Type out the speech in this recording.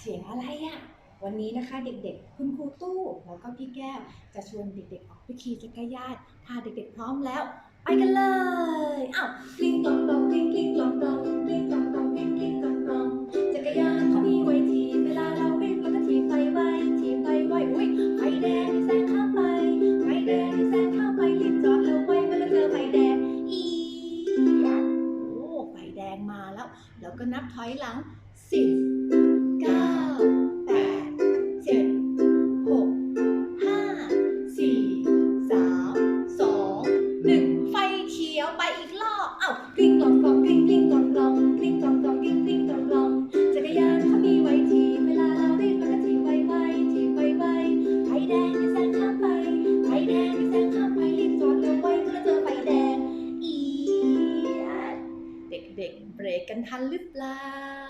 เสียงอะไรอะวันนี้นะคะเด็กๆ คุณครูตู้แล้วก็พี่แก้ว จะชวนเด็กๆออกไปขี่จักรยานถ้าเด็กๆพร้อมแล้ว ไปกันเลยอ้าวกลิ้งกลองกลองกลิ้งกลิ้งกลองกลองกลิ้งกลองกลองกลิ้งกลิ้งกลองกลองจักรยานเขามีไว้ทีเวลาเราวิ่งแล้วก็ทีไปไวทีไปไวอุ้ยไฟแดงแซงข้ามไปไฟแดงแซงข้ามไปรีบจอดแล้วไว้เมื่อเราเจอไฟแดงอีโอ้ไฟแดงมาแล้ว แล้วก็นับถอยหลังสิบ หนึ่งไฟเขียวไปอีกรอบเอ้ากลิ้งกลองกลองกลิ้งกลิ้งกลองกลองกลิ้งกลองกลองกลิ้งกลิ้งกลองกลองจักรยานเขามีไว้ทีเวลาเราเรีบมันก็ทีไวไวทีไวไวไฟแดงนี่แซงข้ามไปไฟแดงนี่แซงข้ามไปรีบจอดเร็วไว้เมื่อเจอไฟแดงอีดเด็กๆเบรกกันทันหรือเปล่า